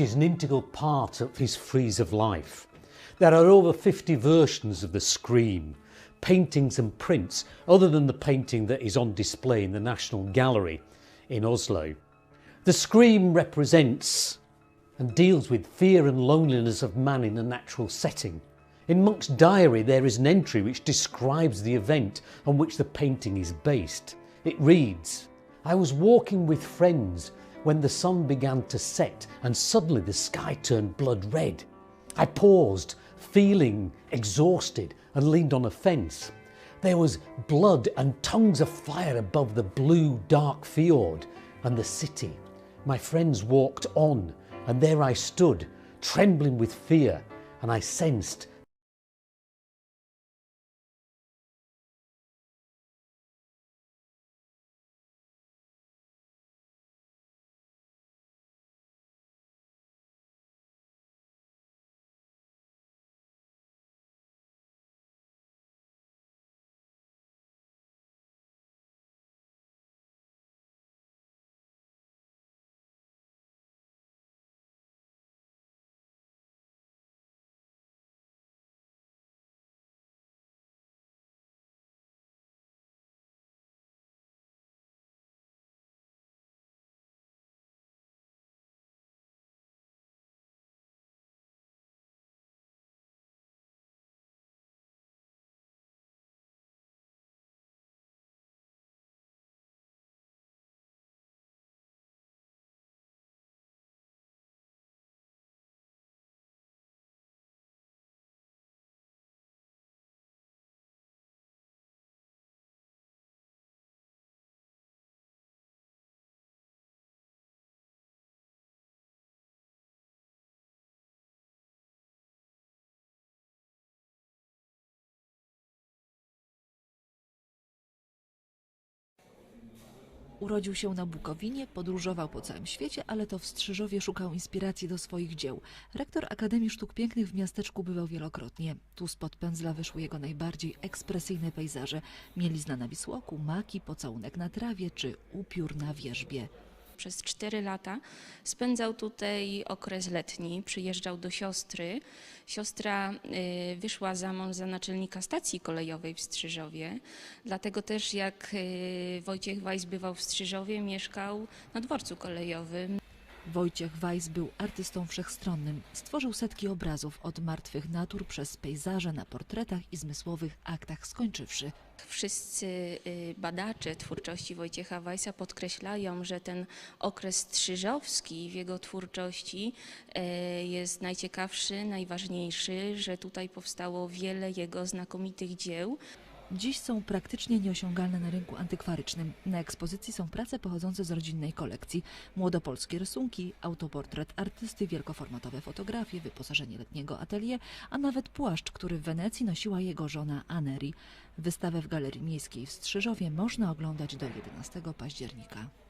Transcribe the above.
is an integral part of his frieze of life. There are over 50 versions of the Scream, paintings and prints, other than the painting that is on display in the National Gallery in Oslo. The Scream represents and deals with fear and loneliness of man in a natural setting. In Monk's diary, there is an entry which describes the event on which the painting is based. It reads I was walking with friends when the sun began to set and suddenly the sky turned blood red. I paused, feeling exhausted, and leaned on a fence. There was blood and tongues of fire above the blue, dark fjord and the city. My friends walked on, and there I stood, trembling with fear, and I sensed Urodził się na Bukowinie, podróżował po całym świecie, ale to w Strzyżowie szukał inspiracji do swoich dzieł. Rektor Akademii Sztuk Pięknych w miasteczku bywał wielokrotnie. Tu spod pędzla wyszły jego najbardziej ekspresyjne pejzaże. Mielizna na Wisłoku, maki, pocałunek na trawie czy upiór na wierzbie. Przez cztery lata spędzał tutaj okres letni, przyjeżdżał do siostry. Siostra y, wyszła za mąż za naczelnika stacji kolejowej w Strzyżowie, dlatego też jak y, Wojciech Weiss bywał w Strzyżowie, mieszkał na dworcu kolejowym. Wojciech Weiss był artystą wszechstronnym. Stworzył setki obrazów od martwych natur przez pejzaże na portretach i zmysłowych aktach skończywszy. Wszyscy y, badacze twórczości Wojciecha Weissa podkreślają, że ten okres strzyżowski w jego twórczości e, jest najciekawszy, najważniejszy, że tutaj powstało wiele jego znakomitych dzieł. Dziś są praktycznie nieosiągalne na rynku antykwarycznym. Na ekspozycji są prace pochodzące z rodzinnej kolekcji. Młodopolskie rysunki, autoportret artysty, wielkoformatowe fotografie, wyposażenie letniego atelier, a nawet płaszcz, który w Wenecji nosiła jego żona Aneri. Wystawę w Galerii Miejskiej w Strzyżowie można oglądać do 11 października.